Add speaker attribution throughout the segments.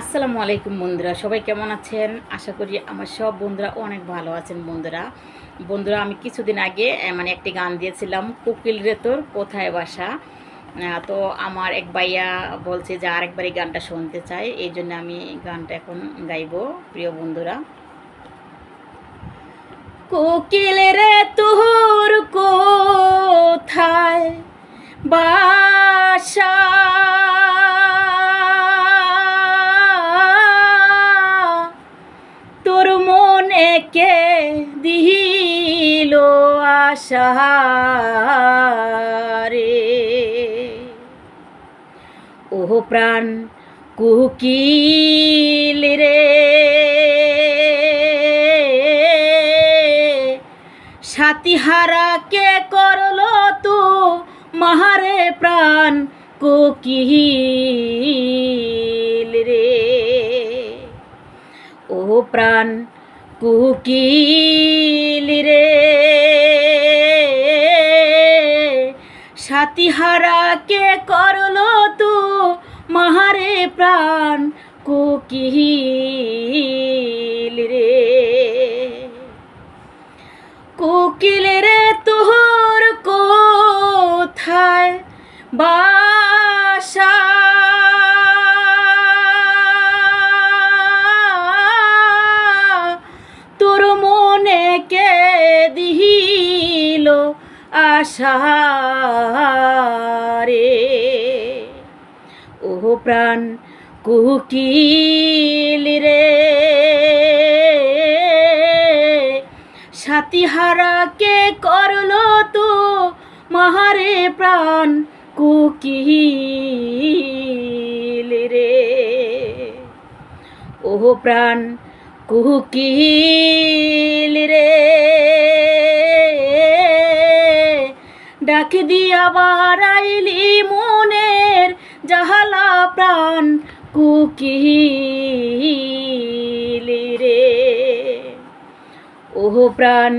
Speaker 1: আসসালামু আলাইকুম বন্ধুরা, সবাই কেমন আছেন? আশা করি আমার সব বন্ধুরা অনেক ভালো আছেন বন্ধুরা। বন্ধুরা, আমি কিছুদিন আগে মানে একটি গান দিয়েছিলাম, কোকিল রে তোর কোথায় বাসা? তো আমার এক ভাইয়া বলছে যে আরেকবার এই গানটা শুনতে চাই, এই জন্য আমি গানটা এখন গাইবো, প্রিয় বন্ধুরা। কোকিল রে তোর কোথায় বাসা? কে দিল আশা রে ওহ প্রাণ কুকিল রে। সাতিহারা কে করল তো? মাহারে প্রাণ কোকিল রে। ও প্রাণ কুকিল রে। সাতিহারা কে করল তো মাহারে প্রাণ কোকিল রে। কোকিল রে তোর কোথায়? বাসা দিল আশা রে। ও প্রাণ কুকিল রে। সাতিহারা কে করল তো মাহারে প্রাণ কুকিল রে। ওহ প্রাণ কুকিল রে। ডাক দিয়া বারাইলি মনের জাহালা প্রাণ কুকিল রে। ওহ প্রাণ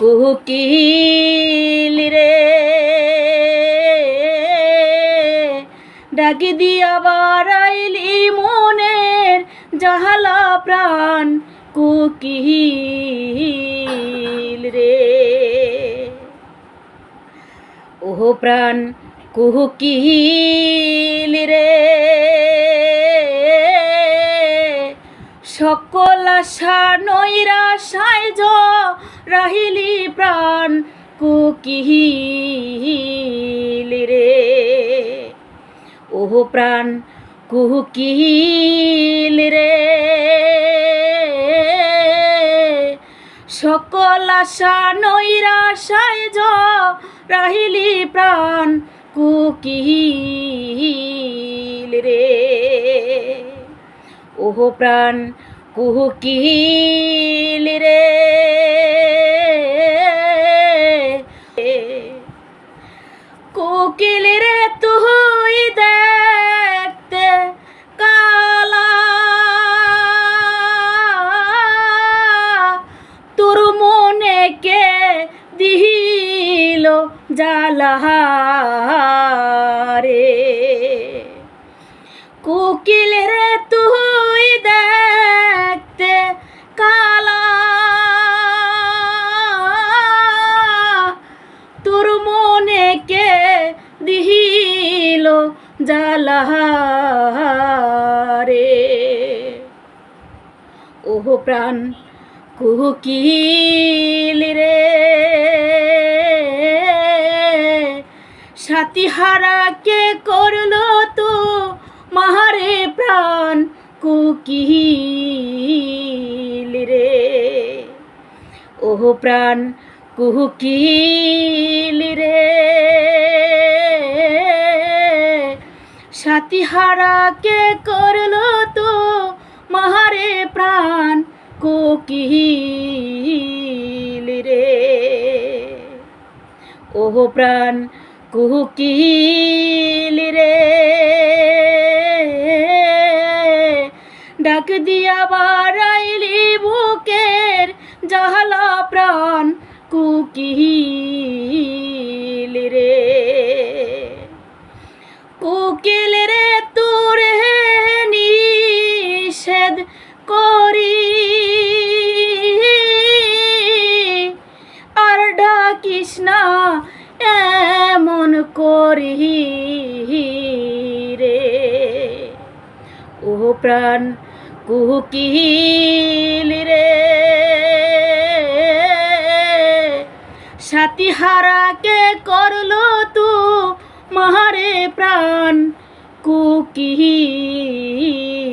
Speaker 1: কুকিল রে। ডাকি দিয়া বারাইলি মনের জাহালা প্রাণ কুকিল রে। প্রাণ কুকিল রে। সকল আশা নৈরাশায় জ রাহিলি প্রাণ কুকিল রে। ওহ প্রাণ কুকিল রে। সকল আশা নৈরাশায় রাহিলি প্রাণ কুকিল রে। ওহ প্রাণ কুকিল রে। দিল জালা রে কোকিল রে, তুই দেখতে কালা। তোর মনে কে দিল জালা রে ওহ প্রাণ, কুকিল রে। সাতিহারা কে করল তো মাহারে প্রাণ কুকিল রে। ওহ প্রাণ কুকিল রে। সাতিহারা কে করল তো মাহারে প্রাণ কোকিল রে। ওহ প্রাণ কুকিল রে। ডাক দিয়া বারাইলি বুকের জাহালা প্রাণ কুকিল প্রাণ কুকিল রে। সাথী হারাকে করল তু? মহারে প্রাণ কুকিল।